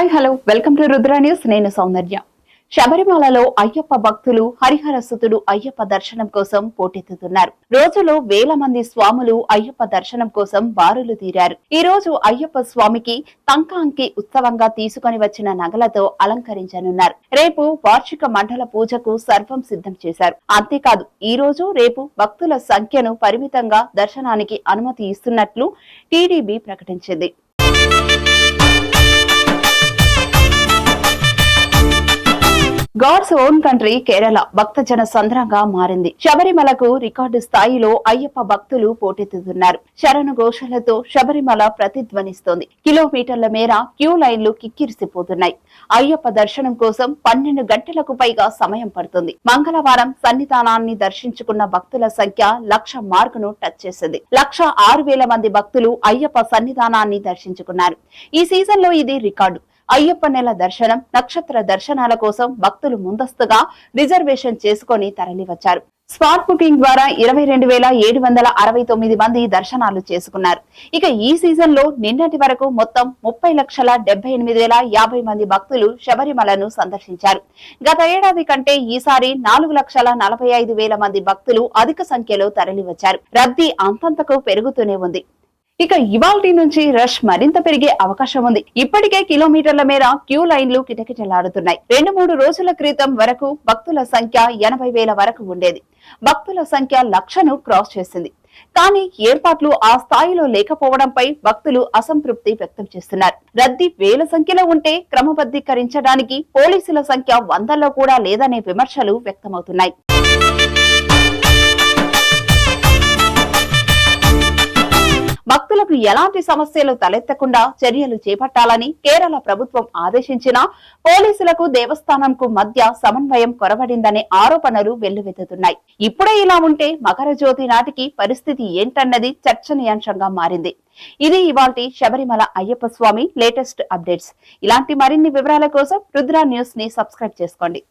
Hi hello. Welcome to Rudra news. నేను సౌందర్య. శబరిమలలో అయ్యప్ప భక్తులు హరిహర సుతుడు అయ్యప్ప దర్శనం కోసం పోటెత్తుతున్నారు. రోజులో వేల మంది స్వాములు అయ్యప్ప దర్శనం కోసం బారులు తీరారు. ఈ రోజు అయ్యప్ప స్వామికి తంకాంకి ఉత్సవంగా తీసుకుని వచ్చిన నగలతో అలంకరించనున్నారు. రేపు వార్షిక మండల పూజకు సర్వం సిద్ధం చేశారు. అంతేకాదు ఈ రోజు రేపు భక్తుల సంఖ్యను పరిమితంగా దర్శనానికి అనుమతి ఇస్తున్నట్లు టీడీబీ ప్రకటించింది. గాడ్స్ ఓన్ కంట్రీ కేరళ భక్తజన సంద్రంగా మారింది. శబరిమలకు రికార్డు స్థాయిలో అయ్యప్ప భక్తులు పోటెత్తుతున్నారు. శరణు ఘోషలతో శబరిమల ప్రతిధ్వనిస్తోంది. కిలోమీటర్ల మేర క్యూ లైన్లు కిక్కిరిసిపోతున్నాయి. అయ్యప్ప దర్శనం కోసం పన్నెండు గంటలకు పైగా సమయం పడుతుంది. మంగళవారం సన్నిధానాన్ని దర్శించుకున్న భక్తుల సంఖ్య లక్ష మార్కును టచ్ చేసింది. లక్ష ఆరు వేల మంది భక్తులు అయ్యప్ప సన్నిధానాన్ని దర్శించుకున్నారు. ఈ సీజన్లో ఇది రికార్డు. అయ్యప్ప నెల దర్శనం నక్షత్ర దర్శనాల కోసం భక్తులు ముందస్తుగా రిజర్వేషన్ చేసుకొని తరలివచ్చారు స్పాట్ బుకింగ్ ద్వారా ఇరవై రెండు వేల ఏడు వందల అరవై తొమ్మిది మంది దర్శనాలు చేసుకున్నారు. ఇక ఈ సీజన్లో నిన్నటి వరకు మొత్తం ముప్పై లక్షల డెబ్బై ఎనిమిది వేల యాభై మంది భక్తులు శబరిమలను సందర్శించారు. గత ఏడాది కంటే ఈసారి నాలుగు లక్షల నలభై ఐదు వేల మంది భక్తులు అధిక సంఖ్యలో తరలివచ్చారు. రద్దీ అంతంతకు పెరుగుతూనే ఉంది. ఇక ఇవాల్టి నుంచి రష్ మరింత పెరిగే అవకాశం ఉంది. ఇప్పటికే కిలోమీటర్ల మేర క్యూ లైన్లు కిటకిటలాడుతున్నాయి రెండు మూడు రోజుల క్రితం వరకు భక్తుల సంఖ్య ఎనభై వేల వరకు ఉండేది. భక్తుల సంఖ్య లక్షను క్రాస్ చేసింది. కానీ ఏర్పాట్లు ఆ స్థాయిలో లేకపోవడంపై భక్తులు అసంతృప్తి వ్యక్తం చేస్తున్నారు. రద్దీ వేల సంఖ్యలో ఉంటే క్రమబద్ధీకరించడానికి పోలీసుల సంఖ్య వందల్లో కూడా లేదనే విమర్శలు వ్యక్తమవుతున్నాయి. ఎలాంటి సమస్యలు తలెత్తకుండా చర్యలు చేపట్టాలని కేరళ ప్రభుత్వం ఆదేశించినా పోలీసులకు దేవస్థానంకు మధ్య సమన్వయం కొరబడిందనే ఆరోపణలు వెల్లువెత్తుతున్నాయి. ఇప్పుడే ఇలా ఉంటే మకర జ్యోతి నాటికి పరిస్థితి ఏంటన్నది చర్చనీయాంశంగా మారింది. ఇది ఇవాల్టి శబరిమల అయ్యప్ప స్వామి లేటెస్ట్ అప్డేట్స్. ఇలాంటి మరిన్ని వివరాల కోసం రుద్ర న్యూస్ని సబ్స్క్రైబ్ చేసుకోండి.